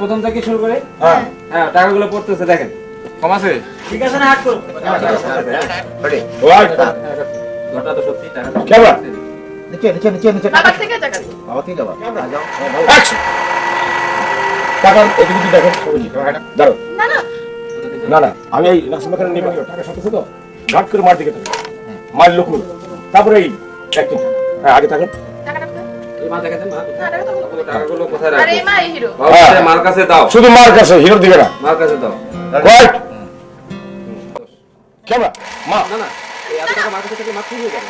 প্রথম থেকে শুরু করে? হ্যাঁ। হ্যাঁ টাকাগুলো পড়তেছে দেখেন। কম আছে? ঠিক আছে না হাট করো ঘটনা তো সত্যি টাকা নিচে নিচে নিচে নিচে। বাবার থেকে টাকা বাবা থেকে অ্যাকশন টাকা এদিকে দেখো। দাঁড়ো না না। না না আমি এই নিয়ে পাঠিয়ে টাকা সাথে তো। ঘাট করে মার দিকে মার লোক তারপরে এই অ্যাক্টিং হ্যাঁ আগে থাকুন। হ্যাঁ। মার কাছে দাও। শুধু মার কাছে হিরোর দিকে না। মার কাছে দাও। ক্যামেরা মা। না না এই এত টাকা মার কাছে থেকে মার ঠিক যাবে।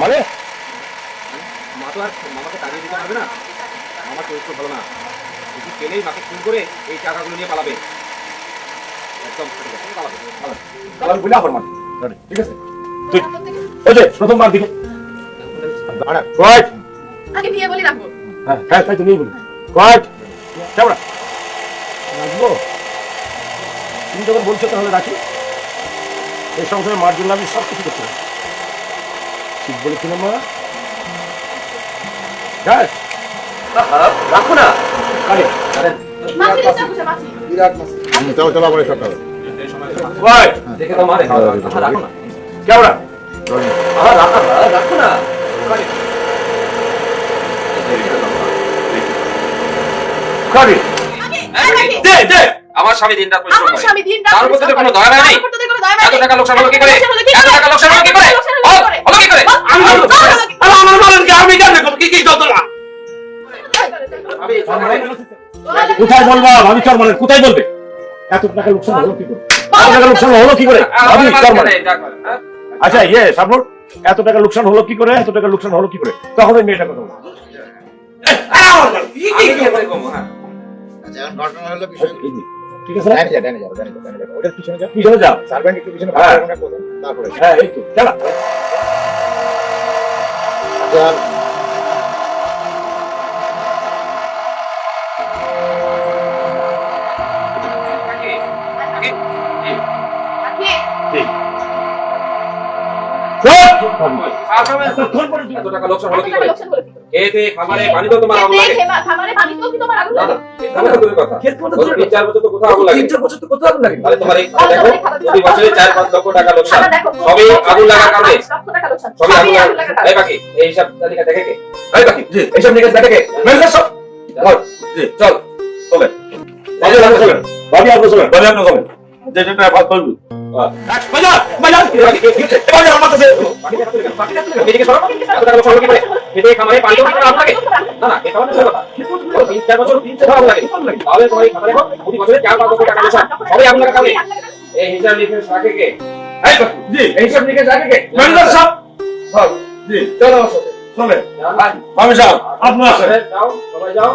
মানে? মা তো আর মামাকে তাড়িয়ে দিতে পারবে না। মামার চরিত্র ভালো না। যদি পেলেই মাকে খুন করে এই টাকাগুলো নিয়ে পালাবে। একদম পালাবে পালাবে। বলে আবার মার ঠিক আছে? তুই ওই যে প্রথম মার দিকে। রাইট আগে বিয়ে বলি রাখব। হ্যাঁ হ্যাঁ তাই বলি। রাখব? তুমি যখন বলছো তাহলে রাখি। এই সংসারে মার জন্য আমি সব কিছু করতে পারি। ঠিক বলেছি না মা। হ্যাঁ। রাখো না। আরে মাছি দিতে বসে মাছি চলো চলো সব টাকা রাইট দেখে তো মারে রাখো না। রাখো রাখো দে দে। আমার স্বামী দিনটা পরিশ্রম আমার করে। স্বামী দিন রাত তার প্রতি তো কোনো দয়া নাই। তার প্রতি কোনো দয়া নাই। এত টাকা লোকসান হলো কি করে? এত টাকা লোকসান হলো কি করে? কোথায় বলবা? ভাবি চর মানে কোথায় বলবে? এত টাকা লোকসান হলো কি করে? এত টাকা লোকসান হলো কি করে? ভাবি চর মানে। আচ্ছা ইয়ে সাবর এত টাকা লোকসান হলো কি করে? এত টাকা লোকসান হলো কি করে? তখন ওই মেয়েটা কথা আচ্ছা ঠিক আছে? ওটার পিছনে যাও পিছনে যাও সার্ভেন্ট একটু পিছনে হ্যাঁ। তারপরে। হ্যাঁ এই তো চল। চল। ভাবি আপনি চলেন ভাবি আপনি চলেন যেটা ভাগ করবি এই হিসাব নিকাশ রাখে কে এই হিসাব রাখে কে ম্যানেজার সাহেব চল জি চলো যাও। ভাবি সাহেব আসেন যাও সবাই যাও।